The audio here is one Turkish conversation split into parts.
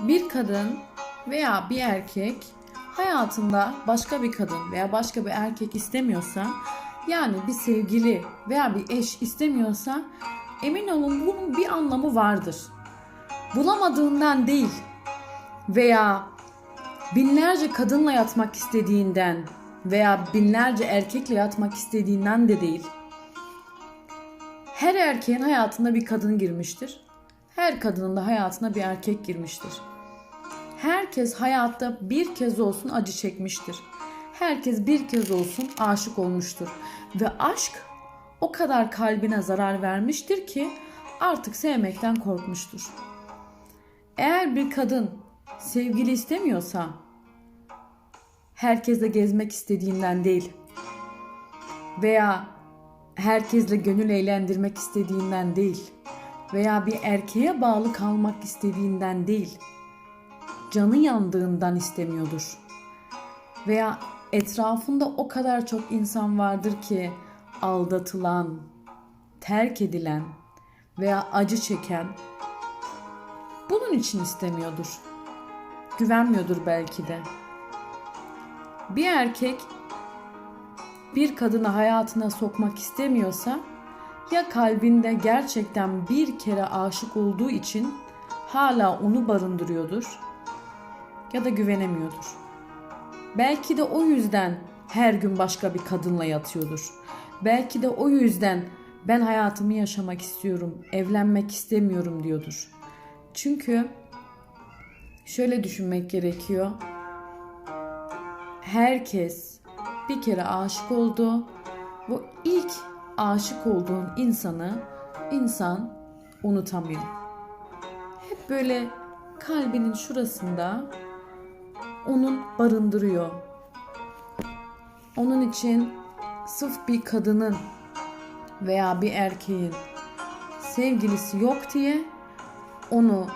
bir kadın veya bir erkek hayatında başka bir kadın veya başka bir erkek istemiyorsa yani bir sevgili veya bir eş istemiyorsa emin olun bunun bir anlamı vardır. Bulamadığından değil veya binlerce kadınla yatmak istediğinden veya binlerce erkekle yatmak istediğinden de değil. Her erkeğin hayatında bir kadın girmiştir. Her kadının da hayatına bir erkek girmiştir. Herkes hayatta bir kez olsun acı çekmiştir. Herkes bir kez olsun aşık olmuştur. Ve aşk o kadar kalbine zarar vermiştir ki artık sevmekten korkmuştur. Eğer bir kadın sevgili istemiyorsa herkesle gezmek istediğinden değil veya herkesle gönül eğlendirmek istediğinden değil veya bir erkeğe bağlı kalmak istediğinden değil canı yandığından istemiyordur. Veya etrafında o kadar çok insan vardır ki aldatılan, terk edilen veya acı çeken bunun için istemiyordur. Güvenmiyordur belki de. Bir erkek bir kadını hayatına sokmak istemiyorsa ya kalbinde gerçekten bir kere aşık olduğu için hala onu barındırıyordur ya da güvenemiyordur. Belki de o yüzden her gün başka bir kadınla yatıyordur. Belki de o yüzden ben hayatımı yaşamak istiyorum, evlenmek istemiyorum diyordur. Çünkü şöyle düşünmek gerekiyor. Herkes bir kere aşık oldu. Bu ilk aşık olduğun insanı insan unutamıyor. Hep böyle kalbinin şurasında onun barındırıyor. Onun için sırf bir kadının veya bir erkeğin sevgilisi yok diye onu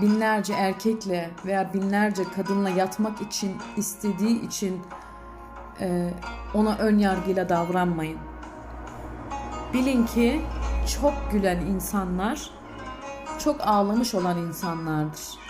binlerce erkekle veya binlerce kadınla yatmak için istediği için e, ona ön yargıyla davranmayın. Bilin ki çok gülen insanlar çok ağlamış olan insanlardır.